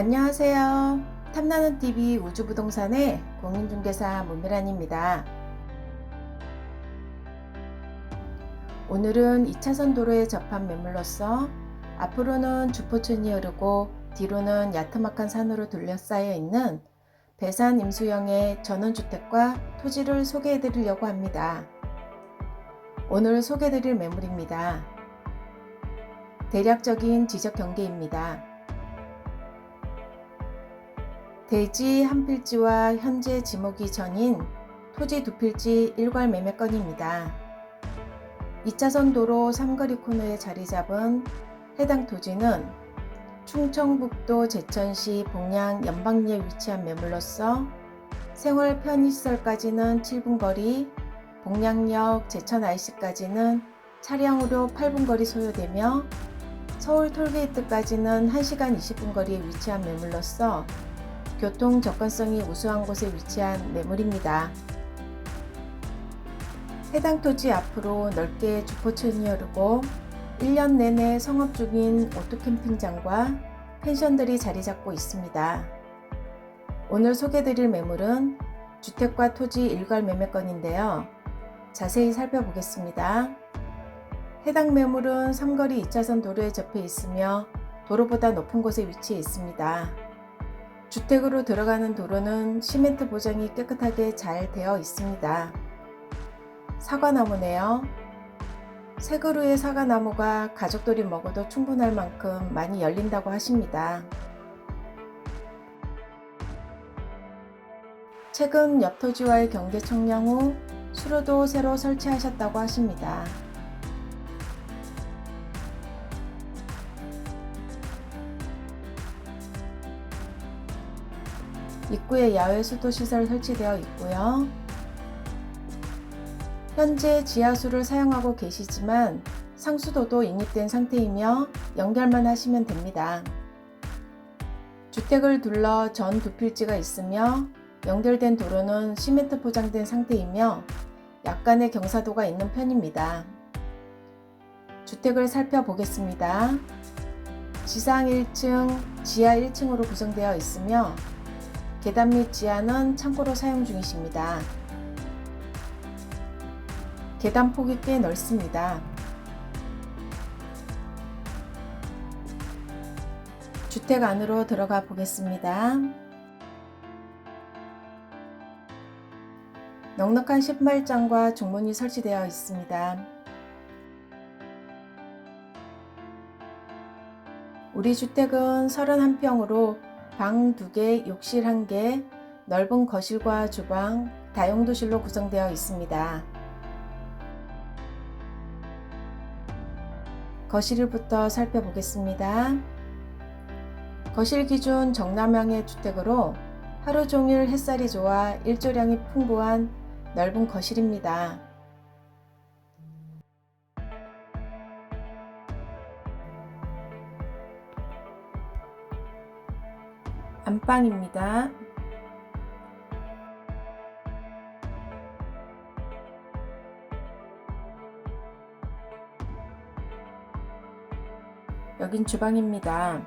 안녕하세요. 탐나는 TV 우주부동산의 공인중개사 문미란입니다. 오늘은 2차선 도로에 접한 매물로서 앞으로는 주포천이 흐르고 뒤로는 야트막한 산으로 둘러싸여 있는 배산 임수형의 전원주택과 토지를 소개해 드리려고 합니다. 오늘 소개해 드릴 매물입니다. 대략적인 지적 경계입니다. 대지 한 필지와 현재 지목이 전인 토지 두 필지 일괄 매매건입니다. 2차선 도로 삼거리 코너에 자리 잡은 해당 토지는 충청북도 제천시 봉양 연방리에 위치한 매물로서 생활 편의시설까지는 7분 거리, 봉양역 제천 IC까지는 차량으로 8분 거리 소요되며 서울 톨게이트까지는 1시간 20분 거리에 위치한 매물로서 교통 접근성이 우수한 곳에 위치한 매물입니다. 해당 토지 앞으로 넓게 주포천이 흐르고 1년 내내 성업 중인 오토캠핑장과 펜션들이 자리 잡고 있습니다. 오늘 소개드릴 매물은 주택과 토지 일괄 매매건인데요. 자세히 살펴보겠습니다. 해당 매물은 삼거리 2차선 도로에 접해 있으며 도로보다 높은 곳에 위치해 있습니다. 주택으로 들어가는 도로는 시멘트 보정이 깨끗하게 잘 되어 있습니다. 사과나무네요. 새 그루의 사과나무가 가족들이 먹어도 충분할 만큼 많이 열린다고 하십니다. 최근 옆 토지와의 경계 청량 후 수로도 새로 설치하셨다고 하십니다. 입구에 야외 수도 시설 설치되어 있고요. 현재 지하수를 사용하고 계시지만 상수도도 인입된 상태이며 연결만 하시면 됩니다. 주택을 둘러 전두 필지가 있으며 연결된 도로는 시멘트 포장된 상태이며 약간의 경사도가 있는 편입니다. 주택을 살펴보겠습니다. 지상 1층, 지하 1층으로 구성되어 있으며 계단 및 지하는 창고로 사용 중이십니다. 계단 폭이 꽤 넓습니다. 주택 안으로 들어가 보겠습니다. 넉넉한 신발장과 중문이 설치되어 있습니다. 우리 주택은 31평으로 방 2개, 욕실 1개, 넓은 거실과 주방, 다용도실로 구성되어 있습니다. 거실부터 살펴보겠습니다. 거실 기준 정남향의 주택으로 하루 종일 햇살이 좋아 일조량이 풍부한 넓은 거실입니다. 안방입니다. 여긴 주방입니다.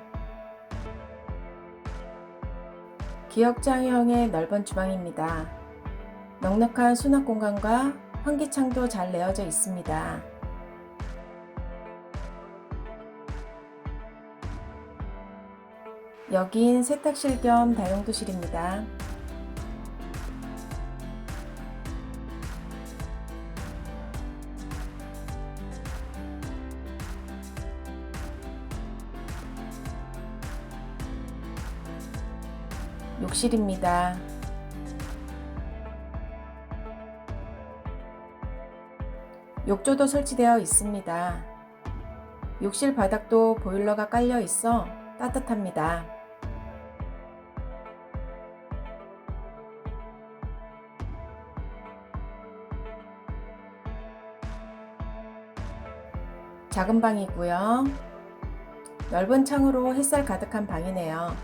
기역장형의 넓은 주방입니다. 넉넉한 수납 공간과 환기창도 잘 내어져 있습니다. 여긴 세탁실 겸 다용도실입니다. 욕실입니다. 욕조도 설치되어 있습니다. 욕실 바닥도 보일러가 깔려 있어 따뜻합니다. 작은 방이고요. 넓은 창으로 햇살 가득한 방이네요.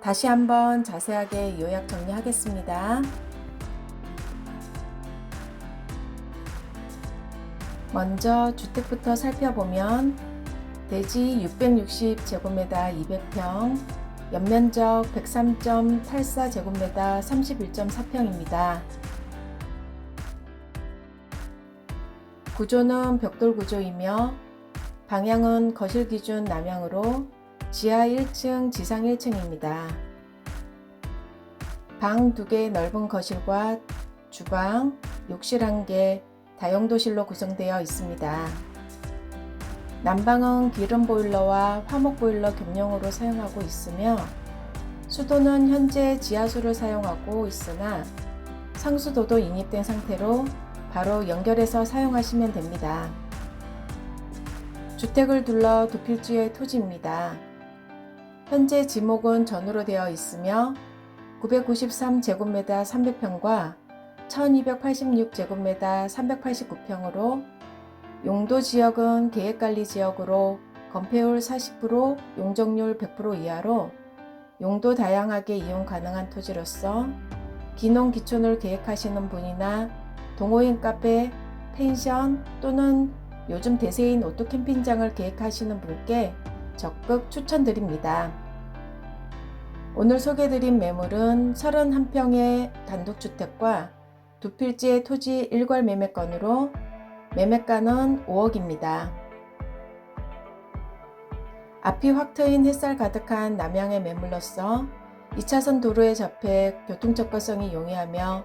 다시 한번 자세하게 요약 정리하겠습니다. 먼저 주택부터 살펴보면 대지 660제곱미터 200평, 연면적 103.84제곱미터 31.4평입니다. 구조는 벽돌 구조이며 방향은 거실 기준 남향으로 지하 1층, 지상 1층입니다. 방 2개 넓은 거실과 주방, 욕실 1개, 다용도실로 구성되어 있습니다. 난방은 기름 보일러와 화목 보일러 겸용으로 사용하고 있으며 수도는 현재 지하수를 사용하고 있으나 상수도도 인입된 상태로 바로 연결해서 사용하시면 됩니다. 주택을 둘러 두 필지의 토지입니다. 현재 지목은 전으로 되어 있으며 993제곱미터 300평과 1286제곱미터 389평으로 용도 지역은 계획관리 지역으로 건폐율 40%, 용적률 100% 이하로 용도 다양하게 이용 가능한 토지로서 기농 기촌을 계획하시는 분이나 동호인 카페, 펜션 또는 요즘 대세인 오토 캠핑장을 계획하시는 분께 적극 추천드립니다. 오늘 소개드린 매물은 31평의 단독주택과 두 필지의 토지 일괄 매매건으로 매매가는 5억입니다. 앞이 확 트인 햇살 가득한 남양의 매물로서 2차선 도로에 접해 교통 접근성이 용이하며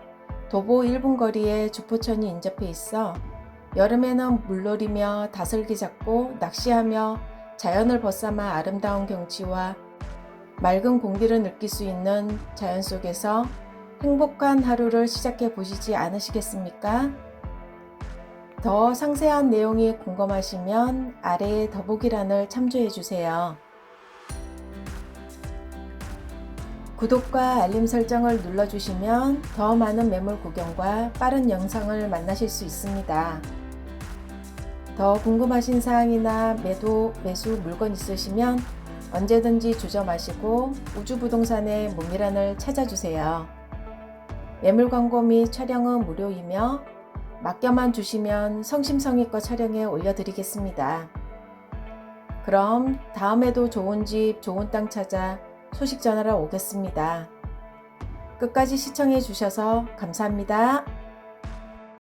도보 1분 거리에 주포천이 인접해 있어 여름에는 물놀이며 다슬기 잡고 낚시하며 자연을 벗삼아 아름다운 경치와 맑은 공기를 느낄 수 있는 자연 속에서 행복한 하루를 시작해 보시지 않으시겠습니까? 더 상세한 내용이 궁금하시면 아래의 더보기란을 참조해 주세요. 구독과 알림 설정을 눌러주시면 더 많은 매물 구경과 빠른 영상을 만나실 수 있습니다. 더 궁금하신 사항이나 매도, 매수 물건 있으시면 언제든지 주저 마시고 우주부동산의 문미란을 찾아주세요. 매물 광고 및 촬영은 무료이며 맡겨만 주시면 성심성의껏 촬영해 올려드리겠습니다. 그럼 다음에도 좋은 집, 좋은 땅 찾아 소식 전하러 오겠습니다. 끝까지 시청해 주셔서 감사합니다.